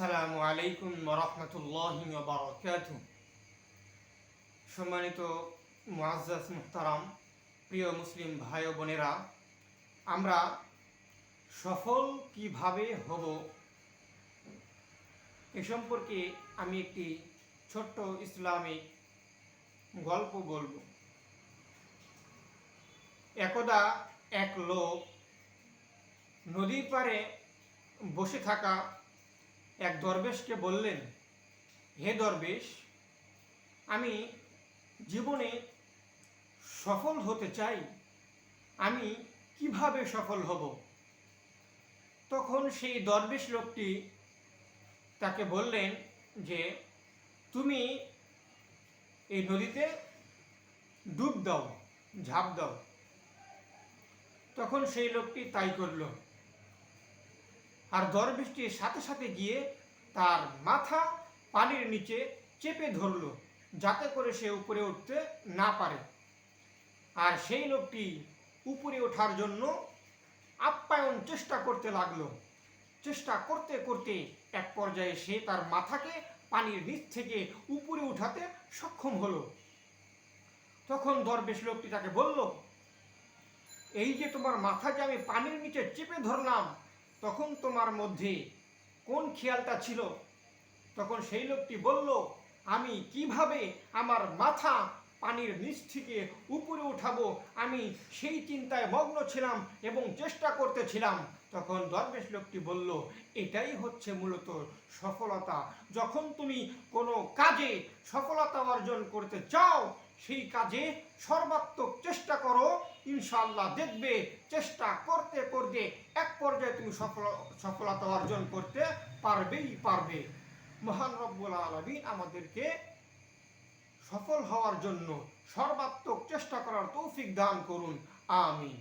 আসসালামু আলাইকুম রহমতুল্লাহ বারকাত। সম্মানিত মুআজ্জাজ মুহতারাম, প্রিয় মুসলিম ভাই বোনেরা, আমরা সফল কীভাবে হব এ সম্পর্কে আমি একটি ছোট্ট ইসলামিক গল্প বলব। একদা এক লোক নদীর পাড়ে বসে থাকা এক দরবেশকে বললেন, হে দরবেশ, আমি জীবনে সফল হতে চাই। আমি কীভাবে সফল হব? তখন সেই দরবেশ লোকটি তাকে বললেন যে, তুমি এই নদীতে ডুব দাও, ঝাঁপ দাও। তখন সেই লোকটি তাই করল। আর দরবেশটির সাথে সাথে গিয়ে তার মাথা পানির নিচে চেপে ধরলো, যাতে করে সে উপরে উঠতে না পারে। আর সেই লোকটি উপরে ওঠার জন্য আপ্যায়ন চেষ্টা করতে লাগল। চেষ্টা করতে করতে এক পর্যায়ে সে তার মাথাকে পানির নিচ থেকে উপরে উঠাতে সক্ষম হলো। তখন দরবেশ লোকটি তাকে বলল, এই যে তোমার মাথাকে আমি পানির নিচে চেপে ধরলাম তখন তোমার মধ্যে কোন খেয়ালটা ছিল? তখন সেই লোকটি বলল, আমি কীভাবে আমার মাথা পানির নিচ থেকে উপরে উঠাবো? আমি সেই চিন্তায় মগ্ন ছিলাম এবং চেষ্টা করতেছিলাম। তখন দরবেশ লোকটি বলল, এটাই হচ্ছে মূলত সফলতা। যখন তুমি কোনো কাজে সফলতা অর্জন করতে চাও, সেই কাজে সর্বাত্মক চেষ্টা করো। ইনশাল্লাহ দেখবে, চেষ্টা করতে করতে এক পর্যায়ে তুমি সফল, সফলতা অর্জন করতে পারবেই পারবে। মহান রব্বুল আলমিন আমাদেরকে সফল হওয়ার জন্য সর্বাত্মক চেষ্টা করার তৌফিক দান করুন। আমিন।